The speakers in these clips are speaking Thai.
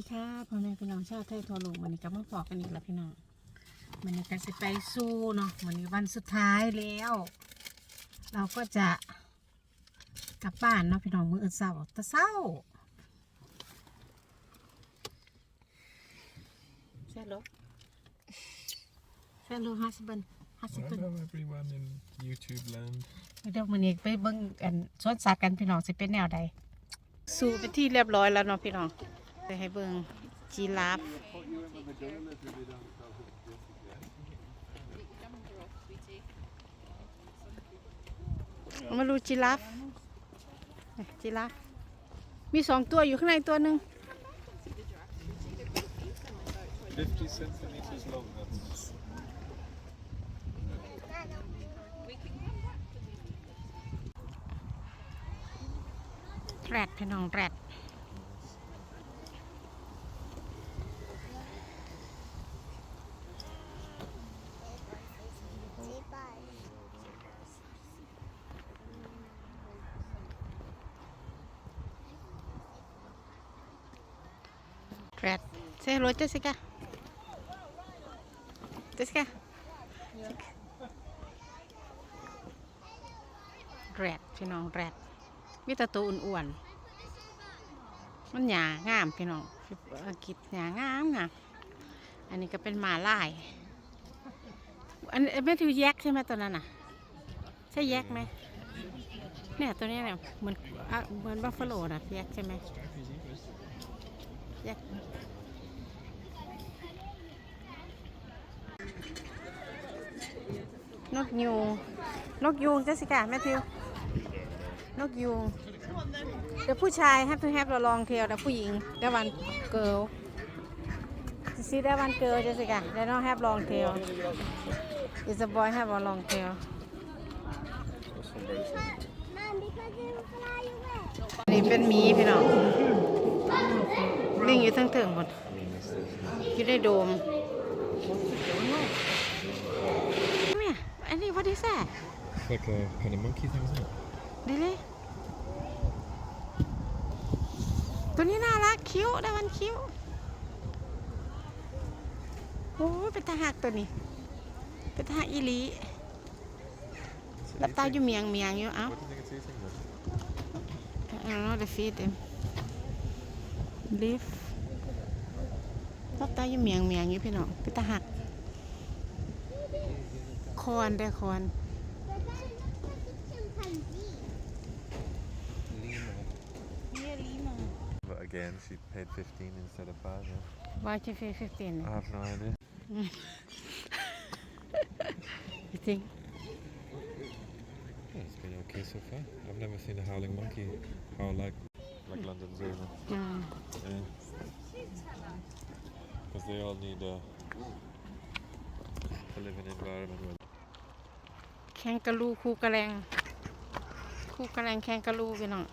ดีค่ะพ่อแม่พี่น้องชาวไทยทั่วโลกวันนี้ก็มาพอกันอีกแล้วพี่น้องวันนี้ก็จะไปสู้เนาะวันนี้วันสุดท้ายแล้ว เราก็จะกลับบ้านเนาะพี่น้องมือเศร้าตะเศร้าเซ่หลเ h ลโ l ล husband husband Hello everyone in YouTube land เดี๋ยวมันนี้ไปเบิ้งกันสวนสัตว์กันพี่น้องสิเป็นแนวใดสู้ไปที่เรียบร้อยแล้วเนาะพี่น้องไปให้เบิงจีราฟมาดูจีราฟจีราฟ มีสองตัวอยู่ข้างในตัวหนึ่ง50 centimeters long. That's... r p n o n g r เซฮัลโหลเจสิกาเจสิกาแรดพี่น้องแรดมีตะตวอ้วนๆ มันหยางามพี่น้องอังกฤษหยางามงามอันนี้ก็เป็นหมาล่าย อันแม่ทือแยกใช่ไหมตัวนั้นอ่ะ ใช่แยกไหมเนี่ยตัวนี้เนี่ยเหมือนเหมือนบัฟฟาโลนะแยกใช่ไหมแยกนกยูงนกยูงเจสิกาแมทธิวนกยูงเดี๋ยวผู้ชายแฮปทูแฮปเราลองเทียวนะผู้หญิงได้วันเกิลซีได้วันเกิลเจสิกาได้น้องแฮปลองเทียวอีสบอยแฮปลองเทียวนี่เป็นมีพี่น้องลิงอยู่ทั้งเถิงหมดอยู่ในโดม What is that? It's like a kind of monkey thing, isn't it? Really? ตัวนี้น่ารักคิ้วดาวันคิ้วโอ้เป็นทหารตัวนี้เป็นทหารอีลีหลับตาอยู่เมียงเมียงอยู่เอ้า I don't know the feed them leaf หลับตาอยู่เมียงเมียงอยู่พี่น้องเป็นทหารคอนได้คอนเนี่ยลีมา But again, she paid 15 instead of 5. Yeah? Why did you pay 15? I have no idea. you think? Yeah, it's been okay so far. I've never seen a howling monkey howl like like London Zoo. No? Mm. Yeah. Because they all need a, uh, a living environment. แข่งกระลูคู่กระแรงคู่กระแรงแข่งกระลูพี่น้อง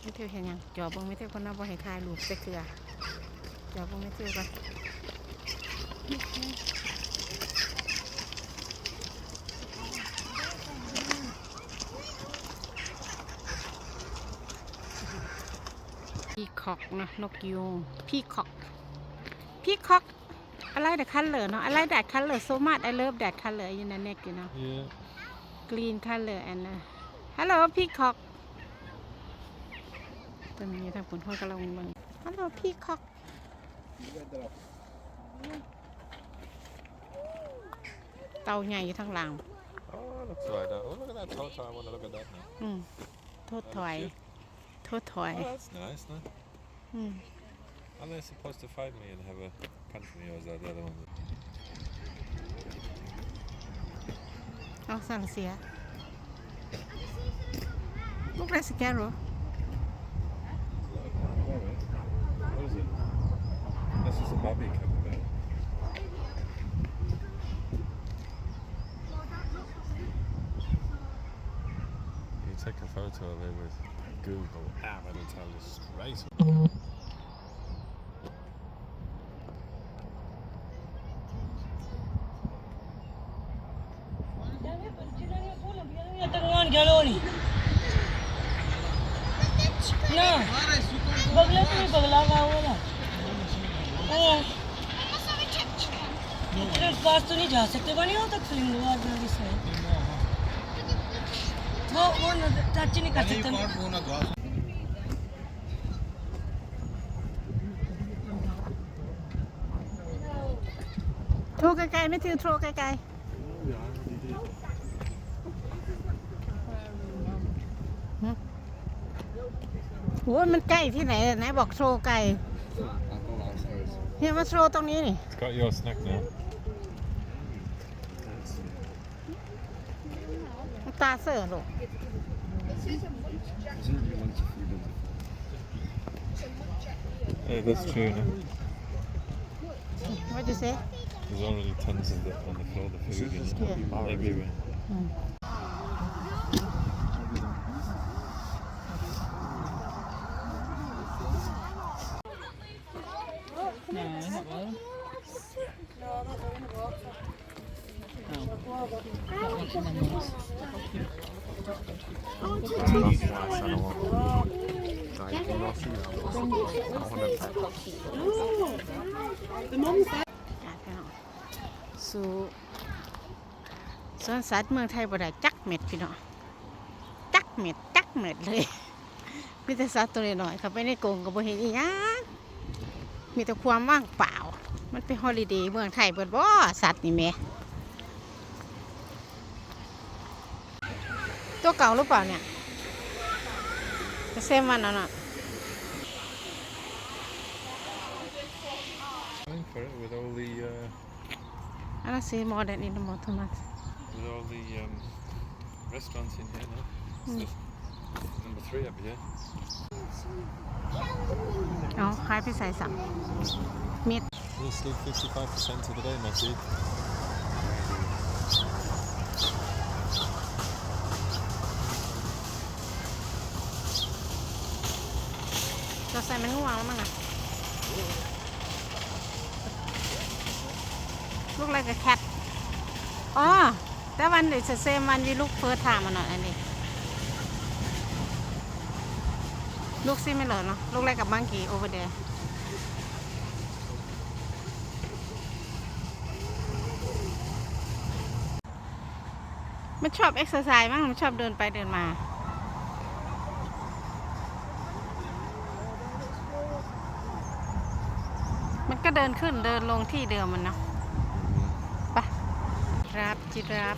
ไม่เที่ยวเห็นยังจอบงไม่เที่ยวคนน้าบ่เห็นทายลูกเสเือจอบงไม่เที่ยวไปพี่คอกนะนกยูงพี่คอก พี่คอกอะไรแต่คันเลอเนาะอะไรแต่คันเลอโซมาดไอเลิฟแต่คันเลอร์อยู่ในเน็กอยู่เนาะกรีนคันเลอแอนน่าฮัลโหลพี่คอกตอนนี้ทางฝนทพ่อกำลังมาฮัลโหลพี่คอกเตาใหญ่อยู่ทางหลังสวยนะโอ้แล้วก็ไ้ทอดอยแล้วก็ได้อือถอยทอดถอย That's นะอืม How are supposed to find me and have a the other I was Karışmıyor azlarda adam oldu. Alsana siyah. Bu burası Carol. This is a mummy coming back. You take a photo of it with Google app and it tells you straight away. โಿಂไกลๆไม่ถือโทรไกลๆโอ้ยมันใกล้ที่ไหนไหนบอกโทรไกลเฮียมาโทรตรงนี้นี่ got your snack now. that's true. No? What'd you say? There's already tons of that on the floor, the food is yeah. everywhere. Mm. สู่สวนสัตว์เมืองไทยบ่ได้จักเม็ดพี่น้องจักเม็ดจักเม็ดเลยมีแต่สัตว์ตัวน้อยเขาไปในกรงกับ่เห็นอีหยังมีแต่ความว่างเปล่า มันเป็นฮอลิเดย์เมืองไทยเบิดบ่สัตว์นี่แม่ตัวเก่าหรือเปล่าเนี่ยจะเซมันอ่ะนะอันนั้นสีมอเดนอินมอทมัส with all the um, restaurants in here no? Mm. number three up here. Oh, เอาขายไปใส่สักมิด We'll sleep 55% of the day, Matthew. ส่มันง่วงแล้วมั้งอ่ะ ลูกอะไรกับแคทอ๋อแต่วันเดจะเซมันวีลูกเฟิร์สถามมาหน่อยอันนี้ ลูกซี่ไม่เหลือเนาะลูกแรกกับบังกีโอเวอร์เดย์มันชอบเอ็กซ์ไซส์มั้ง มันชอบเดินไปเดินมาเดินขึ้นเดินลงที่เดิมมันเนาะไปะรับ จิรับ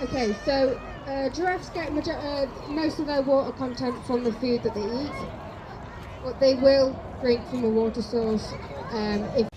Okay, so uh, giraffes get uh, most of their water content from the food that they eat, but they will drink from a water source um, if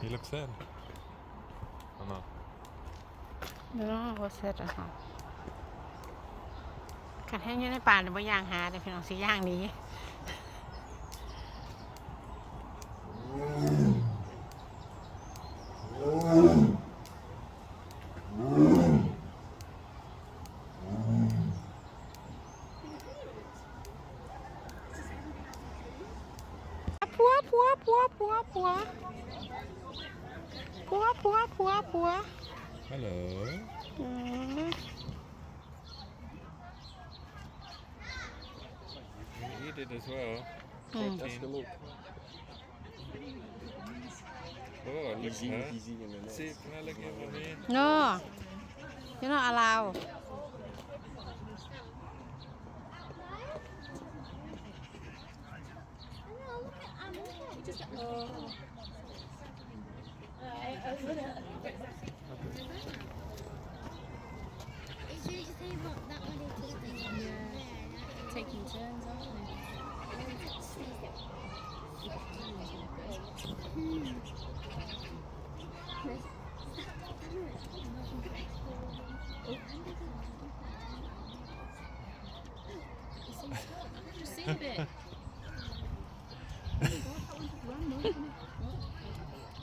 h e l o k s s a d m a no บ่เสร็จแล้วค่ะคันแห้งยู่ในป่าเนี่วบ่ยางหาแต่พี่น้องสีย่างนี้ did as well. Hmm. the look. Oh, look huh? See, can I look at No, you're not allowed.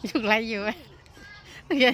Chuột lại vừa. Ghê.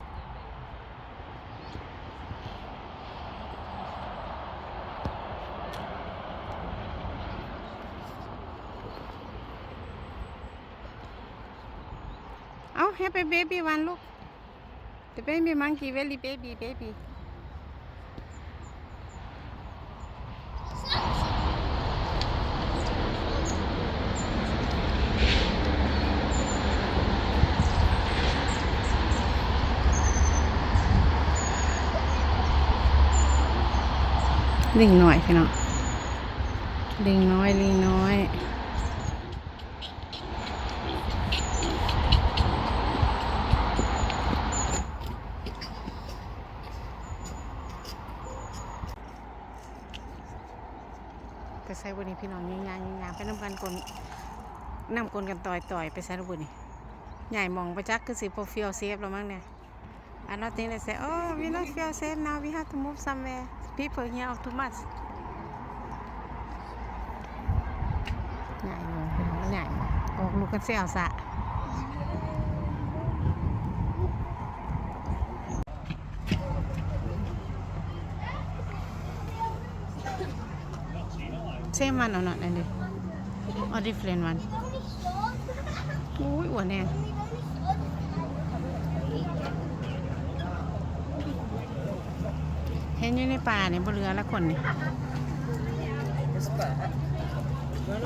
up a baby one, look. The baby monkey, really baby, baby. Đỉnh nói phải không? Đỉnh บุนี่พี่น้องยิงยางยางไปน้ำกันกลนน้ำกลกันต่อยต่อยไปสารบุนี่ใหญ่มองประจักคือสีโปรฟิลเซฟเรามั้งเนี่ยอันนั้น t ี่เลยเสีย a y oh, we not feel safe now. We have to move somewhere. People here t o m u ใหญ่มองใหญ่มออกลูกกันเสียวสะ same one or not, Andy? Or different one? Oh, one, yeah. Can you ในป่าเนี่ยบนเรือละคนเนี่ย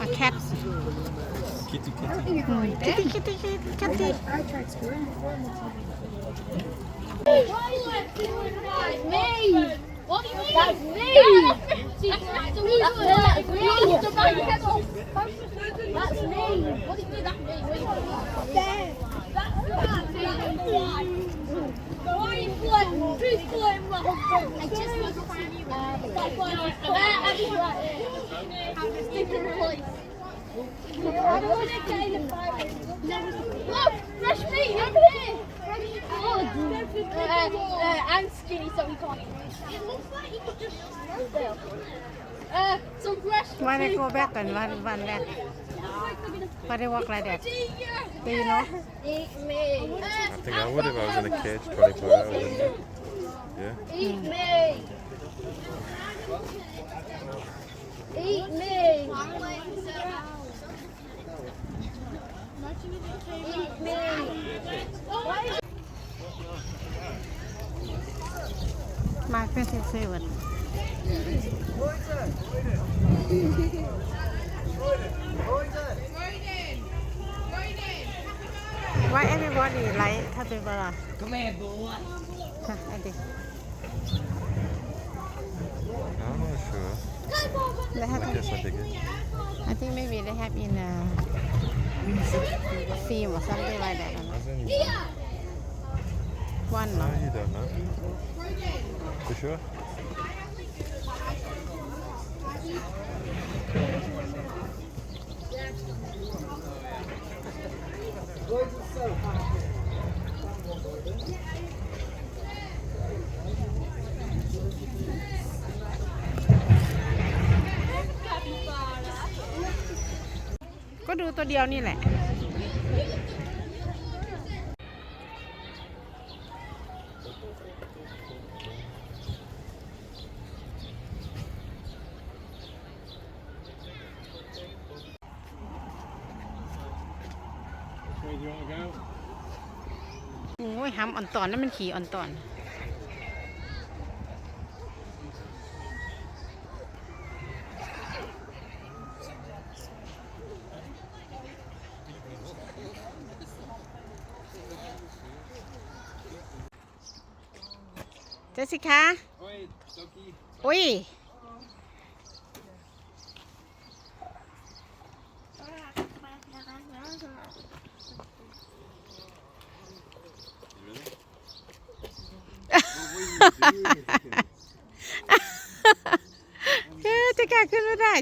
A cat. Kitty, kitty. Kitty, kitty, kitty, kitty. I tried screwing before. Me! What do you mean? That's me. No, that's me. That's me. That's me. That's me. What do you mean that's me? That's me. Why are you flirting? Who's flirting with my husband? I just want to see you. That's why I'm flirting. I'm sticking in place. I don't want to get in the fire. Look, fresh meat over here. I'm skinny, so we can't uh, some fresh Why they go back and run, run back? Why they walk like that? Do you know? Eat me. I think I would if I was in a cage 24 hours. not yeah. Eat me. Eat me. Eat me. Mark 27. Why everybody like Happy Bala? Come here, boy. I did. I'm not sure. They have. I think maybe they have in a film or something like that. One. No, you don't know. For sure. ก็ดูตัวเดียวนี่แหละตอนนั้นมันขี่อ่อนตอน เจสิคะ โอ้ย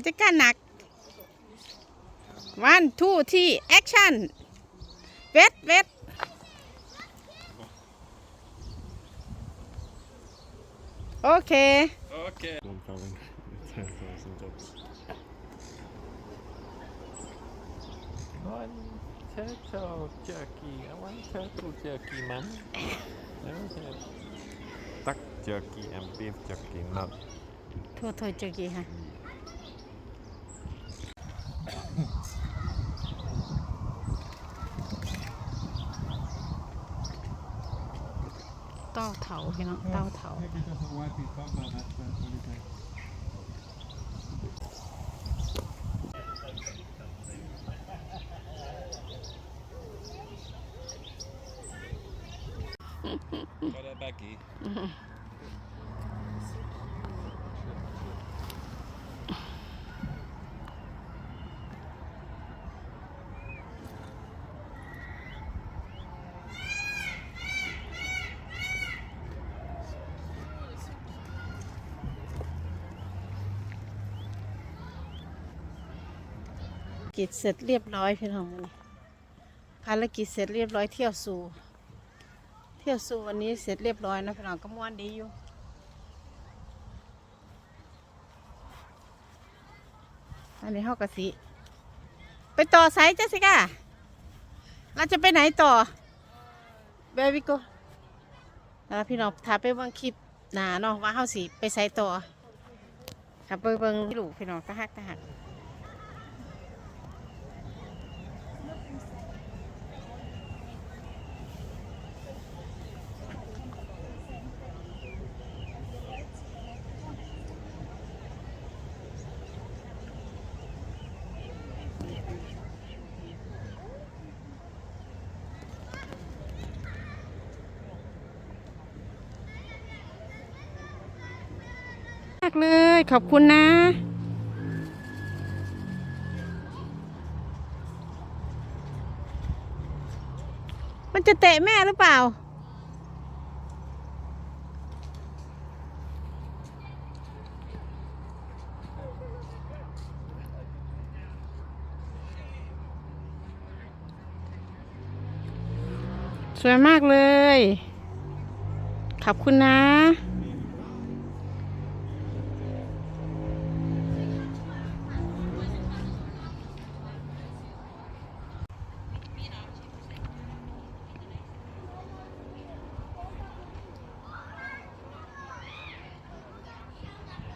จะกล้าหนักวันทูที่แอคชั่นเวทเวทโอเค Okay. I'm coming. 10,000 dollars. One turtle jerky. I want turtle jerky, man. Never had duck jerky and beef jerky, not 别人刀头。กิจเสร็จเรียบร้อยพี่น้องภารกิจเสร็จเรียบร้อยเที่ยวสู่ เที่ยวสู่วันนี้เสร็จเรียบร้อย นะพี่น้องก็ม่วนดีอยู่อันนี้เฮากะสิไปต่อไซย์จ้าสิกะเราจะไปไหนต่อเบบิโกแล้วพี่น้องถ้าไปบางคลิปหนาเนาะว่าเฮาสิไปไซย์ต่อเบาไปเบิ่งลูพี่น้องตะหักตะหักขอบคุณนะ มันจะเตะแม่หรือเปล่า สวยมากเลย ขอบคุณนะ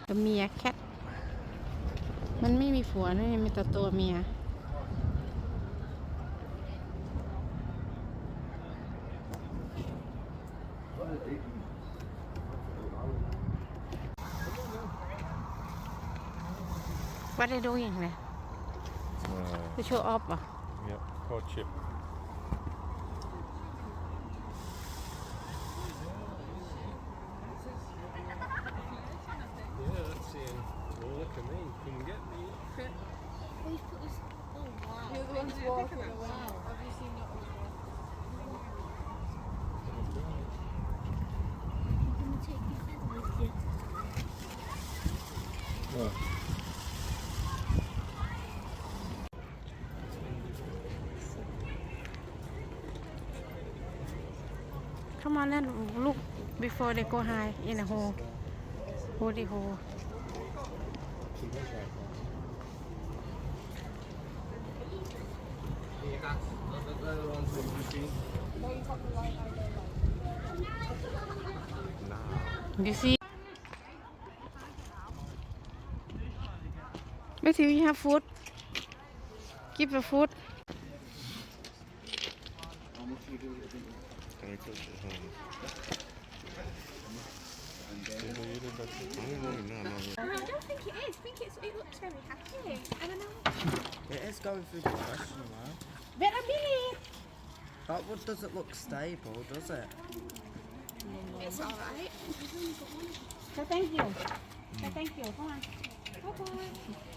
ตัวเมียแคทมันไม่มีผัวนี่ มีแต่ตัวเมียว่าได้ดูอย่างไรจะโชว์ออฟอ่ะ want to look before they go high in a hole. Holy hole. You see? Matthew, we have food? Give the food. I don't think it is. I think it's, it looks very happy. I don't know. It is going through depression though. Better be. That wood doesn't look stable, does it? It's alright. So thank you. So thank you. Come on. Bye bye.